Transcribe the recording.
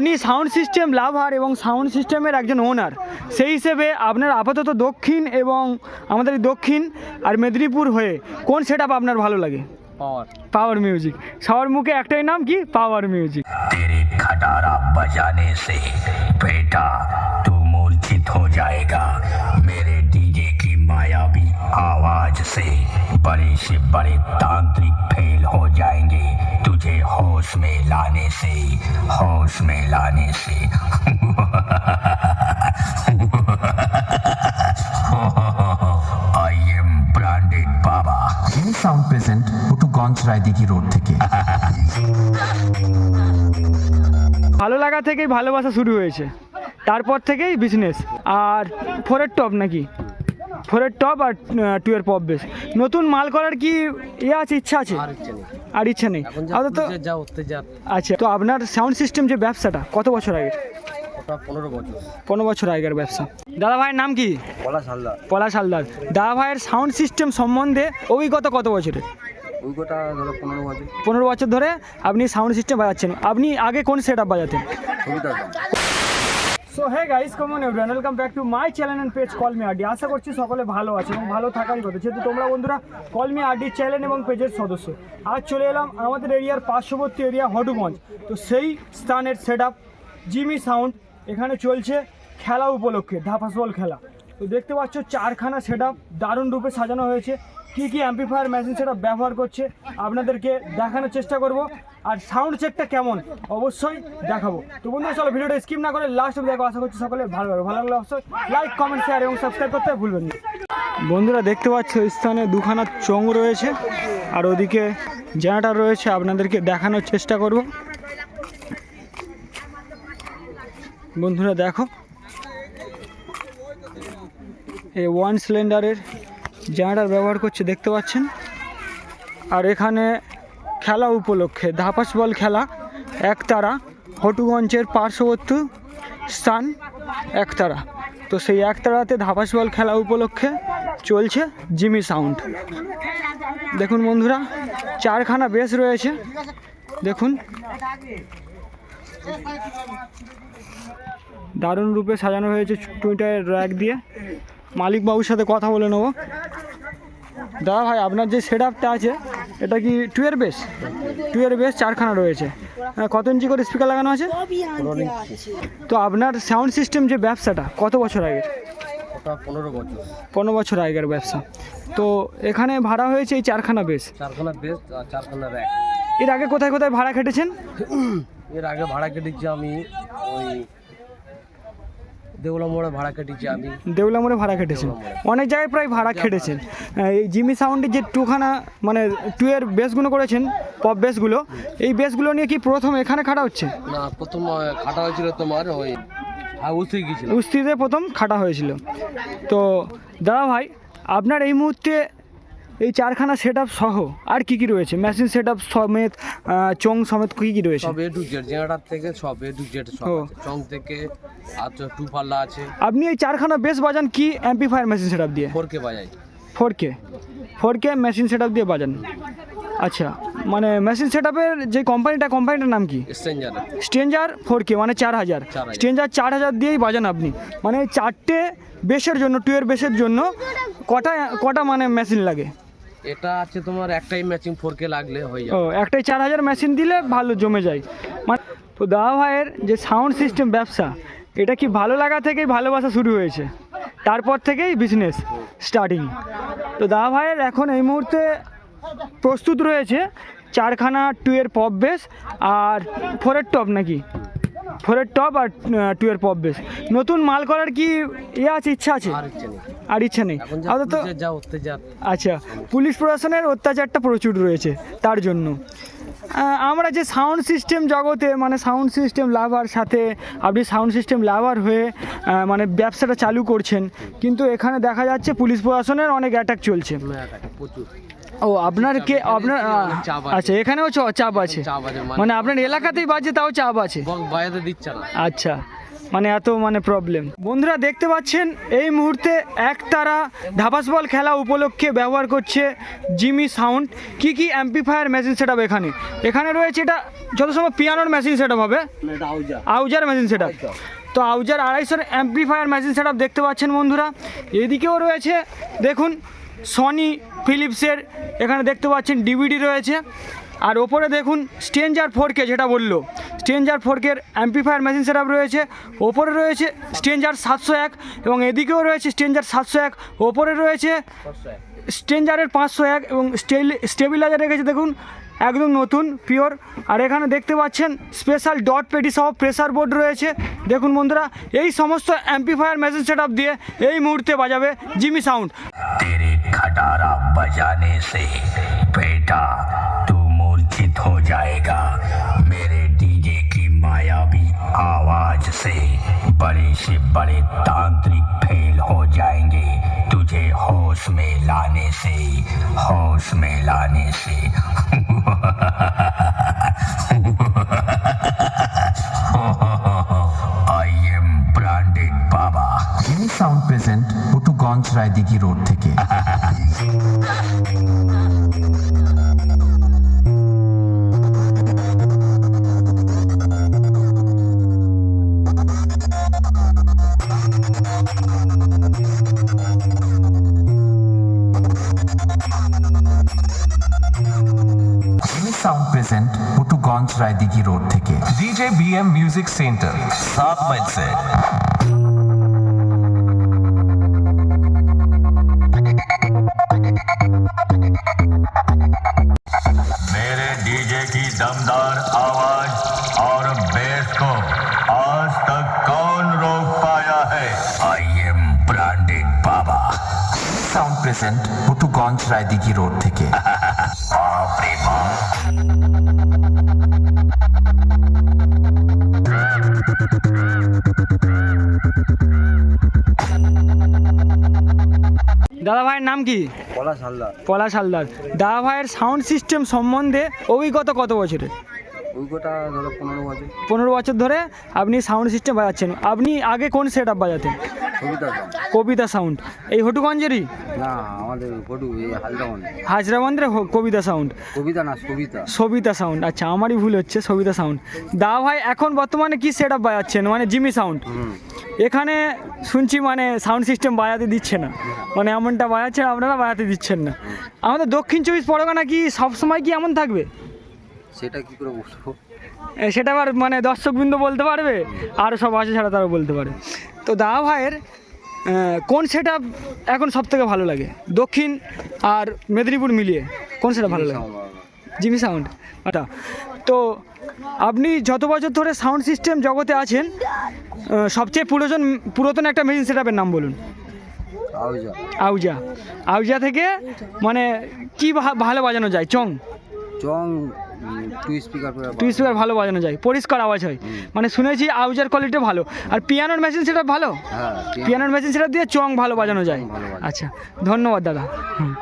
আপনি sound system lover এবং sound সিস্টেমের একজন ওনার সেই হিসেবে আপনার আপাতত দক্ষিণ এবং আমাদের এই দক্ষিণ আর মেদিনীপুর হয়ে কোন সেট আপনার ভালো লাগে পাওয়ার পাওয়ার মিউজিক সবার মুখে একটাই নাম কি পাওয়ার মিউজিক तेरे खटारा बजाने से बेटा तू मूर्छित हो जाएगा मेरे डीजे की मायावी आवाज से बड़े से बड़े तांत्रिक फेल हो जाएंगे तुझे होश में लाने से होश में लाने से आई एम ब्रांडेड बाबा এই sound present Patuganj Raidighi road থেকে ভালো লাগা থেকেই ভালোবাসা শুরু হয়েছে তারপর থেকেই বিজনেস আর ফোরের টপ নাকি ফোরের টপ আর টুয়ের পপ বেশ। নতুন মাল করার কি ইয়ে আছে ইচ্ছা আছে? আর ইচ্ছে নেই। অত্যাচার আচ্ছা তো আপনার সাউন্ড সিস্টেম যে ব্যবসাটা কত বছর আগে পনেরো বছর। আগের ব্যবসা। দাদা ভাইয়ের নাম কি? বলা সালদার। পলাশ হালদার দাদা ভাইয়ের সাউন্ড সিস্টেম সম্বন্ধে অভিজ্ঞতা কত বছরের? ধরো পনেরো বছর। পনেরো বছর ধরে আপনি সাউন্ড সিস্টেম বাজাচ্ছেন। আপনি আগে কোন set up বাজাতেন so hey guys come on everyone welcome back to my channel and page call me Adi আশা করছি সকলে ভালো আছে এবং ভালো থাকারই কথা। যেহেতু তোমরা বন্ধুরা কল মি আডি চ্যানেল এবং পেজের সদস্য, আজ চলে এলাম আমাদের এরিয়ার পার্শ্ববর্তী এরিয়া হটুগঞ্জ তো সেই স্থানের সেট আপ জিমি সাউন্ড এখানে চলছে খেলা উপলক্ষে ধাপাসবল খেলা। তো দেখতে পাচ্ছ চারখানা সেট আপ দারুণ রূপে সাজানো হয়েছে। কী কী অ্যাম্পিফায়ার মেশিন সেট ব্যবহার করছে, আপনাদেরকে দেখানোর চেষ্টা করব। আর সাউন্ড চেকটা কেমন? অবশ্যই দেখাবো। তো বন্ধুরা, চলো ভিডিওটা স্কিপ না করে লাস্ট অব্দি দেখো। আশা করছি সকলে ভালো লাগবে ভালো লাগলে অবশ্যই লাইক কমেন্ট শেয়ার এবং সাবস্ক্রাইব করতে ভুলবেন না। বন্ধুরা, দেখতে পাচ্ছ স্থানে দুখানা চং রয়েছে। আর ওদিকে জেনারেটার রয়েছে, আপনাদেরকে দেখানোর চেষ্টা করব। বন্ধুরা, দেখো। এই ওয়ান সিলিন্ডারের জেনারেটার ব্যবহার করছে, দেখতে পাচ্ছেন? আর এখানে খেলা উপলক্ষে ধাপাস বল খেলা, একতারা, হটুগঞ্জের পার্শ্ববর্তী স্থান একতারা। তো সেই একতারাতে ধাপাস বল খেলা উপলক্ষে চলছে জিমি সাউন্ড। দেখুন বন্ধুরা, চারখানা বেশ রয়েছে। দেখুন। দারুণ রূপে সাজানো হয়েছে টুইটারের র্যাক দিয়ে। মালিক বাবুর সাথে কথা বলে নেব। দাদা ভাই আপনার যে সেট আপটা আছে এটা কি টুয়ের বেস টুয়ের বেস চারখানা রয়েছে। আহ, কত ইঞ্চি করে স্পিকার লাগানো আছে? তো আপনার সাউন্ড সিস্টেম যে ব্যবসাটা কত বছর আগের? পনেরো বছর। পনেরো বছর আগের ব্যবসা। তো এখানে ভাড়া হয়েছে এই চারখানা বেস চারখানা আর চারখানা র্যাক এর আগে কোথায় কোথায় ভাড়া খেটেছেন? এর আগে ভাড়া কেটেছি আমি ওই দেউলা মোড়ে ভাড়া কেটেছি আমি। দেউলামোড়ে ভাড়া খেটেছেন অনেক জায়গায় প্রায় ভাড়া খেটেছেন। এই জিমি সাউন্ডের যে টুখানা মানে টুয়ের বেসগুলো করেছেন পপ বেসগুলো এই বেসগুলো নিয়ে কি প্রথম এখানে খাটা হচ্ছে? না প্রথম খাটা হয়েছিল তোমার ওই গিয়েছিল উস্তিতে প্রথম খাটা হয়েছিল। তো দাদা ভাই আপনার এই মুহূর্তে এই চারখানা সেট সহ আর কি কি রয়েছে? মেশিন সেট আপ সমেত চং সমেত কি কি রয়েছে? সব এ টু জেড জেনারেটার থেকে সব এ টু জেড সব চং থেকে আর টু পাল্লা আছে। আপনি এই চারখানা বেস বাজান কি অ্যাম্পিফায়ার মেশিন সেট দিয়ে? ফোর কে বাজাই। ফোর কে ফোর কে মেশিন সেট দিয়ে বাজান। আচ্ছা মানে মেশিন সেট যে কোম্পানিটা কোম্পানিটার নাম কি? স্ট্রেঞ্জার স্ট্রেঞ্জার ফোর কে মানে চার হাজার। স্ট্রেঞ্জার চার হাজার দিয়েই বাজান আপনি। মানে চারটে বেসের জন্য টুয়ের বেসের জন্য কটা কটা মানে মেশিন লাগে? এটা আছে তোমার একটাই ম্যাচিং ফোর কে লাগলে হয়ে ও একটাই চার হাজার মেশিন দিলে ভালো জমে যায়। মানে তো দাদা ভাইয়ের যে সাউন্ড সিস্টেম ব্যবসা এটা কি ভালো লাগা থেকেই ভালোবাসা শুরু হয়েছে? তারপর থেকেই বিজনেস স্টার্টিং তো দাদা ভাইয়ের এখন এই মুহূর্তে প্রস্তুত রয়েছে চারখানা টুয়ের পপ বেস আর ফোরের টপ নাকি? ফোরের টপ আর টুয়ের পপ বেস নতুন মাল করার কি ইয়ে আছে ইচ্ছা আছে? আর ইচ্ছে নেই। আপাতত আচ্ছা পুলিশ প্রশাসনের অত্যাচারটা প্রচুর রয়েছে তার জন্য। আমরা যে সাউন্ড সিস্টেম জগতে মানে সাউন্ড সিস্টেম লাভার সাথে আপনি সাউন্ড সিস্টেম লাভার হয়ে মানে ব্যবসাটা চালু করছেন কিন্তু এখানে দেখা যাচ্ছে পুলিশ প্রশাসনের অনেক অ্যাটাক চলছে। ও আপনার কে আপনার। আচ্ছা এখানেও চ- চাপ আছে। মানে আপনার এলাকাতেই বাজে তাও চাপ আছে। বক্স দিচ্ছে না। আচ্ছা মানে এত মানে প্রবলেম বন্ধুরা দেখতে পাচ্ছেন এই মুহূর্তে একতারা ধাপাস বল খেলা উপলক্ষে ব্যবহার করছে জিমি সাউন্ড। কি কি অ্যাম্পিফায়ার মেশিন সেট এখানে? এখানে রয়েছে এটা যত সময় পিয়ানোর মেশিন সেট হবে। আউজার মেশিন সেট তো আউজার আড়াইশোর অ্যাম্প্লিফায়ার মেশিন সেট দেখতে পাচ্ছেন বন্ধুরা। এদিকেও রয়েছে দেখুন সনি ফিলিপসের এখানে দেখতে পাচ্ছেন ডিভিডি রয়েছে। আর ওপরে দেখুন স্টেঞ্জার ফোর কে যেটা বলল। স্টেঞ্জার ফোর কের অ্যাম্প্লিফায়ার মেশিন সেট রয়েছে। ওপরে রয়েছে স্টেঞ্জার সাতশো এক এবং এদিকেও রয়েছে স্টেঞ্জার সাতশো এক। ওপরে রয়েছে স্টেঞ্জারের পাঁচশো এক এবং স্টেবিলাইজার রেখেছে দেখুন একদম নতুন, পিওর। আর এখানে দেখতে পাচ্ছেন স্পেশাল ডট পেটি সহ প্রেসার বোর্ড রয়েছে। দেখুন বন্ধুরা, এই সমস্ত অ্যাম্পিফায়ার মেশিন সেট দিয়ে এই মুহূর্তে বাজাবে জিমি সাউন্ড। खटारा बजाने से बेटा तू मूर्छित हो जाएगा मेरे डीजे की मायावी आवाज से बड़े से बड़े तांत्रिक फेल हो जाएंगे तुझे होश में लाने से होश में लाने से I am branded Baba Jimmy sound present Patuganj Raidighi road থেকে Jimmy sound present Butuganj Raidighi road থেকে ডিজে বিএম মিউজিক সেন্টার সাত মাইল সেট मेरे डीजे की दमदार आवाज और बेस को आज तक कौन रोक पाया है I am branded Baba sound present Patuganj Raidighi road থেকে बाप रे দাদা ভাইয়ের নাম কি? পলাশ হালদার। পলাশ হালদার। দাদা ভাইয়ের সাউন্ড সিস্টেম সম্বন্ধে অভিজ্ঞতা কত বছরের? অভিজ্ঞতা ধরো পনেরো বছর। পনেরো বছর ধরে আপনি সাউন্ড সিস্টেম বাজাচ্ছেন। আপনি আগে কোন সেট আপ বাজাতেন? কবিতা সাউন্ড এই হটুগঞ্জেরই? না আমাদের ফটু এই হালদামন হাজরাবন্দ্রে হ- কবিতা সাউন্ড কবিতা না কবিতা সবিতা সাউন্ড আচ্ছা আমারই ভুল হচ্ছে সবিতা সাউন্ড দা ভাই এখন বর্তমানে কি সেট আপ বাজাচ্ছেন? মানে জিমি সাউন্ড এখানে শুনছি মানে সাউন্ড সিস্টেম বাজাতে দিচ্ছে না। মানে এমনটা বাজাচ্ছেন আপনারা বাজাতে দিচ্ছেন না। আমাদের দক্ষিণ চব্বিশ পরগনা কি সবসময় কি এমন থাকবে? সেটা কি করে বলব? সেটা আবার মানে দর্শকবৃন্দ বলতে পারবে আর সব আছে ছাড়া তারা বলতে পারে। তো দা ভাইয়ের কোন সেট এখন সব থেকে ভালো লাগে? দক্ষিণ আর মেদিনীপুর মিলিয়ে কোন সেটা ভালো লাগে? Jimmy sound. আচ্ছা তো আপনি যত বছর ধরে সাউন্ড সিস্টেম জগতে আছেন সবচেয়ে পুরাতন পুরাতন একটা মেশিন সেটআপের নাম বলুন। আউজা। আউজা। আউজা থেকে মানে কি ভা- ভালো বাজানো যায়? চং। চং টু স্পিকার টু স্পিকার ভালো বাজানো যায় পরিষ্কার আওয়াজ হয়। মানে শুনেছি আউজার কোয়ালিটি ভালো। আর পিয়ানোর মেশিন সেটা ভালো? হ্যাঁ পিয়ানোর মেশিন সেটা দিয়ে চং ভালো বাজানো যায়। আচ্ছা ধন্যবাদ দাদা। হুম।